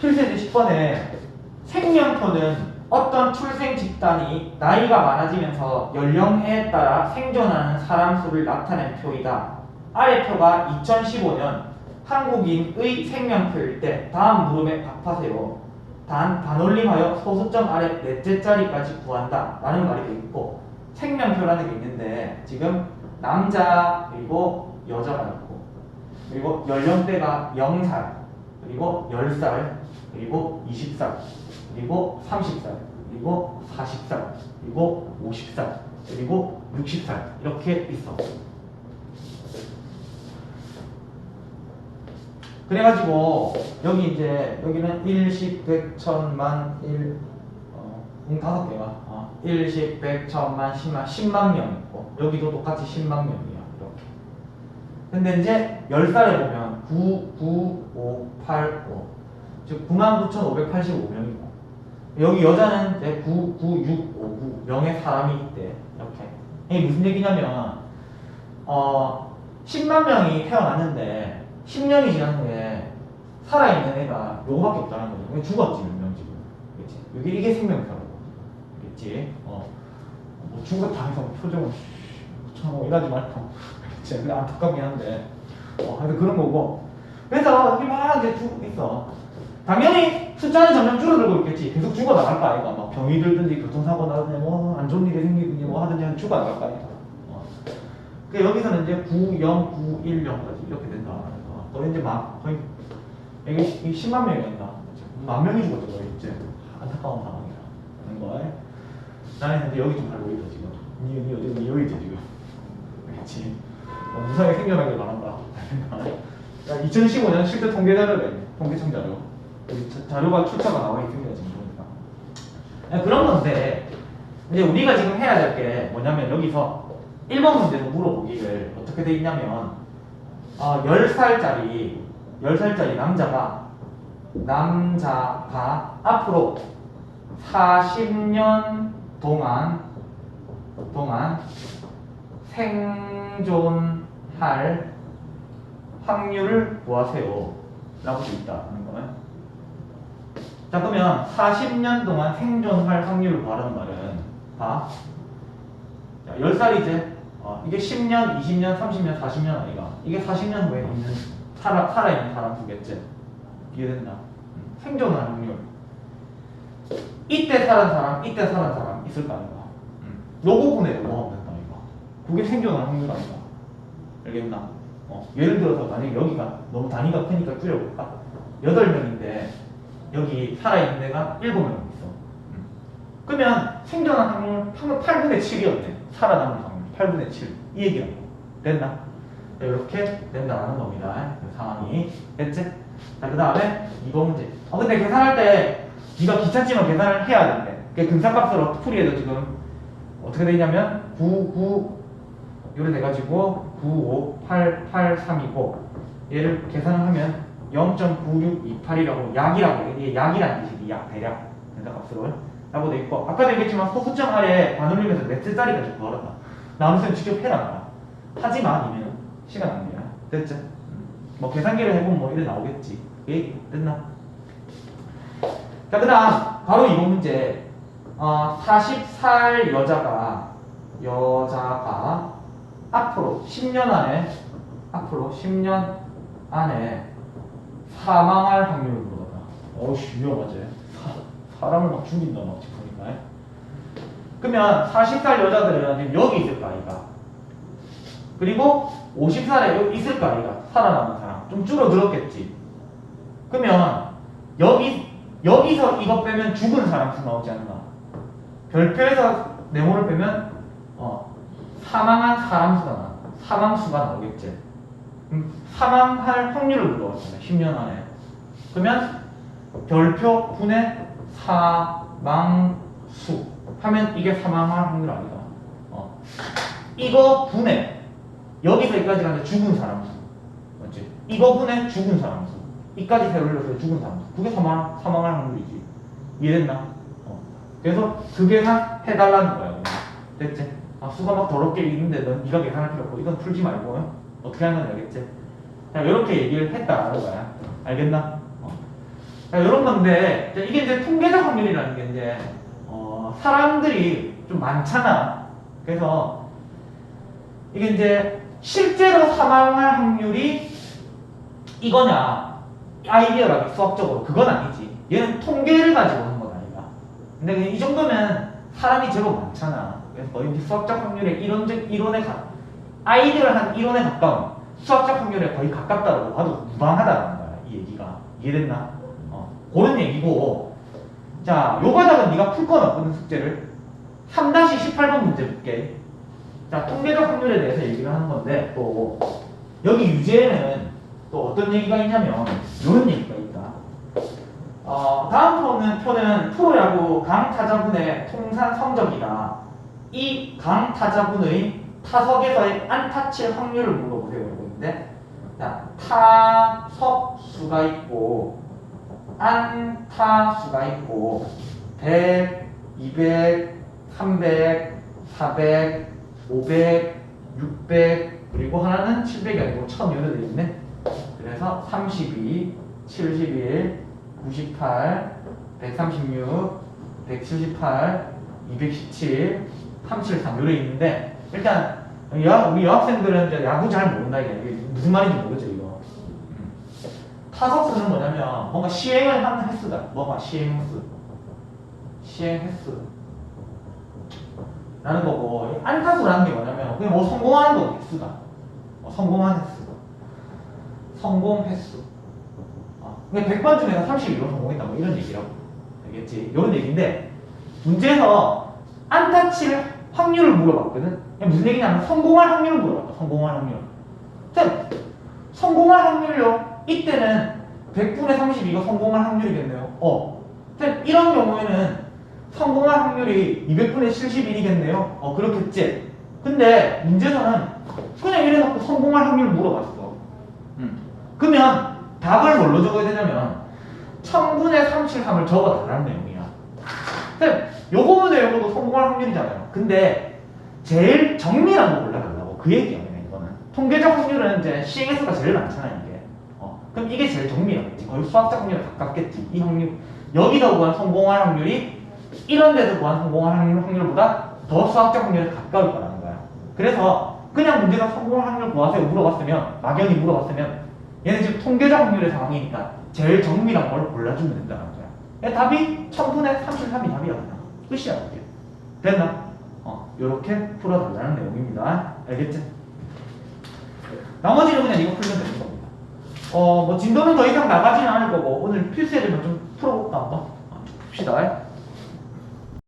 필수제 10번에 생명표는 어떤 출생 집단이 나이가 많아지면서 연령에 따라 생존하는 사람 수를 나타낸 표이다. 아래 표가 2015년 한국인의 생명표일 때 다음 무릎에 답하세요. 단 반올림하여 소수점 아래 넷째 자리까지 구한다. 라는 말이 되어 있고 생명표라는 게 있는데 지금 남자 그리고 여자가 있고 그리고 연령대가 0살 그리고 10살 그리고 20살 그리고 30살 그리고 40살 그리고 50살 그리고 60살 이렇게 있어. 그래가지고 여기 이제 여기는 1, 10, 100, 1000만 1 어, 음, 다섯 개가 어, 1, 10, 100, 1000만, 10만, 10만 명 있고 여기도 똑같이 10만 명이야 이렇게. 근데 이제 10살에 보면 9, 9, 5, 8, 5. 즉 99,585명이고. 여기 여자는 이제 9, 9, 6, 5, 9 명의 사람이 있대. 이렇게. 이게 무슨 얘기냐면, 어, 10만 명이 태어났는데, 10년이 지난 후에 살아있는 애가 요거밖에 없다는 거죠. 그냥 죽었지, 몇 명 지금. 그치? 이게, 이게 생명사라고. 그치? 어. 뭐 죽었다 해서 표정을, 참, 뭐 이러지 말고. 그치? 안타깝긴 한데. 어, 하여튼 그런 거고. 그래서 여기 막 이제 쭉 있어. 당연히 숫자는 점점 줄어들고 있겠지. 계속 죽어나갈 거 아이가. 막 병이 들든지 교통사고 나든지 뭐 안 좋은 일이 생기든지 뭐 하든지 죽어나갈 거 아이가. 어. 그 여기서는 이제 9, 0, 9, 1, 0까지 이렇게 된다. 그래서 거의 이제 막 거의 이게 10만 명이었나? 만 명이 죽었죠 거의 이제 안타까운 상황이라는 거. 나는 이제 여기 좀 살고 있어 지금. 니, 니 어디 니 여기 있지 지금. 그렇지. 어, 무사하게 생겨나길 바란다. 2015년 실제 통계 있네. 통계청 자료. 자료가 출처가 나와 있습니다 지금 보니까. 네, 그런 건데 이제 우리가 지금 해야 될 게 뭐냐면 여기서 1번 문제로 물어보기를 어떻게 돼 있냐면 어, 10살짜리 10살짜리 남자가 남자가 앞으로 40년 동안 동안 생존할 확률을 구하세요. 라고 돼 있다는 거예요. 자, 그러면 40년 동안 생존할 확률을 구하라는 말은, 봐. 자, 10살이지? 어, 이게 10년, 20년, 30년, 40년 아이가. 이게 40년 후에 있는, 살아, 살아있는 사람 두겠지? 이해된다? 음, 생존할 확률. 이때 살은 사람, 이때 살은 사람 있을 거 아닌가? 음. 요거 요거 하면 된다, 이거. 그게 생존할 확률 아닌가? 알겠나? 어, 예를 들어서 만약에 여기가 너무 단위가 크니까 줄여볼까? 8명인데 여기 살아있는 애가 7명 있어. 음. 그러면 생존한 확률 8분의 7이었네. 살아남을 확률 8분의 7. 이 얘기라고. 됐나? 이렇게 된다는 겁니다. 그 상황이. 됐지? 자, 그 다음에 이번 문제. 어, 근데 계산할 때 네가 귀찮지만 계산을 해야 된대. 그 근사값으로 풀이해도 지금 어떻게 되냐면 9, 9, 요래 돼가지고 95883이고 얘를 계산을 하면 0.9628이라고 약이라고 이게 약이라는 뜻이지 약 대략. 된다값으로 라고 돼 있고 아까도 얘기했지만 소수점 아래 반올림에서 넷째 자리까지 구하라 나누면 직접 해라 하지마 아니면 시간 안 돼요. 됐지? 뭐 계산기를 해보면 뭐 이래 나오겠지. 그 얘기 됐나? 자 그다음 바로 이번 문제. 어, 40살 여자가 여자가 앞으로 10년 안에 앞으로 10년 안에 사망할 확률을 물어다. 어우씨 위험하지. 사, 사람을 막 죽인다 막 보니까. 그러면 40살 여자들은 지금 여기 있을 거 아이가. 그리고 50살에 여기 있을 거 아이가. 살아남은 사람. 좀 줄어들었겠지. 그러면 여기 여기서 이거 빼면 죽은 사람 수 나오지 않나? 별표에서 네모를 빼면 어, 사망한 사람 수가 나. 사망 수가 나오겠지. 음, 사망할 확률을 물어봤잖아요. 10년 안에. 그러면 별표 분의 사망수 하면 이게 사망할 확률 아니다. 어. 이거 분의 여기서 여기까지 가면 죽은 사람 수. 맞지? 이거 분의 죽은 사람 수. 이까지 세 올려서 죽은 사람 수. 그게 사망, 사망할 확률이지. 이해됐나? 어. 그래서 그 계산 해달라는 거야. 됐지? 아, 수가 막 더럽게 있는데 넌 네가 계산할 필요 없고 이건 풀지 말고 어떻게 하는 건 알겠지? 자, 이렇게 얘기를 했다라는 거야. 알겠나? 어. 자, 이런 건데 자, 이게 이제 통계적 확률이라는 게 이제 어, 사람들이 좀 많잖아. 그래서 이게 이제 실제로 사망할 확률이 이거냐 아이디어라고 수학적으로 그건 아니지. 얘는 통계를 가지고 하는 건 아니다. 근데 이 정도면 사람이 제법 많잖아. 그래서 거의 수학적 확률의 이론적 이론에 가 아이디어를 한 이론에 가까운 수학적 확률에 거의 가깝다고 봐도 무방하다는 거야. 이 얘기가 이해됐나? 어, 그런 얘기고. 자, 요 바닥은 네가 풀 건 없거든 숙제를. 3-18번 문제 볼게. 자, 통계적 확률에 대해서 얘기를 하는 건데 또 여기 유제에는 또 어떤 얘기가 있냐면 이런 얘기가 있다. 어, 다음 표는 표는 프로야구 강 타자분의 통산 성적이다. 이 강 타자분의 타석에서의 안타 칠 확률을 물어보세요. 있는데, 자 타석 수가 있고 안타 수가 있고 100, 200, 300, 400, 500, 600 그리고 하나는 700이 아니고 1000 이렇게 되어 있네. 그래서 32, 71, 98, 136, 178, 217, 373 요래 있는데 일단 여, 우리 여학생들은 이제 야구 잘 모른다 이게 무슨 말인지 모르죠 이거. 음. 타석수는 뭐냐면 뭔가 시행을 하는 횟수다. 뭐가 시행 횟수? 시행 횟수. 라는 거고 이 안타수라는 게 뭐냐면 그냥 뭐 성공하는 거 횟수다. 어, 성공한 횟수. 성공 횟수. 어, 그러니까 100번 중에서 32번 성공했다 뭐 이런 얘기라고. 알겠지? 이런 얘기인데 문제에서 안타 칠 확률을 물어봤거든. 무슨 얘기냐면 성공할 확률을 물어봤다. 성공할 확률. 쌤, 성공할 확률요. 이때는 100분의 32가 성공할 확률이겠네요. 어. 쌤, 이런 경우에는 성공할 확률이 200분의 71이겠네요. 어, 그렇겠지. 근데 문제에서는 그냥 이래 놓고 성공할 확률을 물어봤어. 음. 그러면 답을 뭘로 적어야 되냐면 1000분의 33을 적어달라는 내용 이야. 쌤, 요거 문제 요거도 성공할 확률이잖아요. 근데 제일 정밀한 거 골라달라고 그 그냥 이거는. 통계적 확률은 이제 시행횟수가 제일 많잖아, 이게. 어, 그럼 이게 제일 정밀하겠지. 거의 수학적 확률에 가깝겠지. 이 확률. 여기서 구한 성공할 확률이 이런 데서 구한 성공할 확률, 확률보다 더 수학적 확률에 가까울 거라는 거야. 그래서 그냥 문제가 성공할 확률 구하세요 물어봤으면, 막연히 물어봤으면 얘는 지금 통계적 확률의 상황이니까 제일 정밀한 걸 골라주면 된다 는 거야. 답이 1000분의 33이 답이야, 그냥. 끝이야, 이게. 됐나? 어, 요렇게 풀어달라는 내용입니다. 알겠지? 나머지는 그냥 이거 풀면 되는 겁니다. 어, 뭐 진도는 더 이상 나가지는 않을 거고 오늘 필수해주면 좀 풀어볼까 한번 어, 봅시다.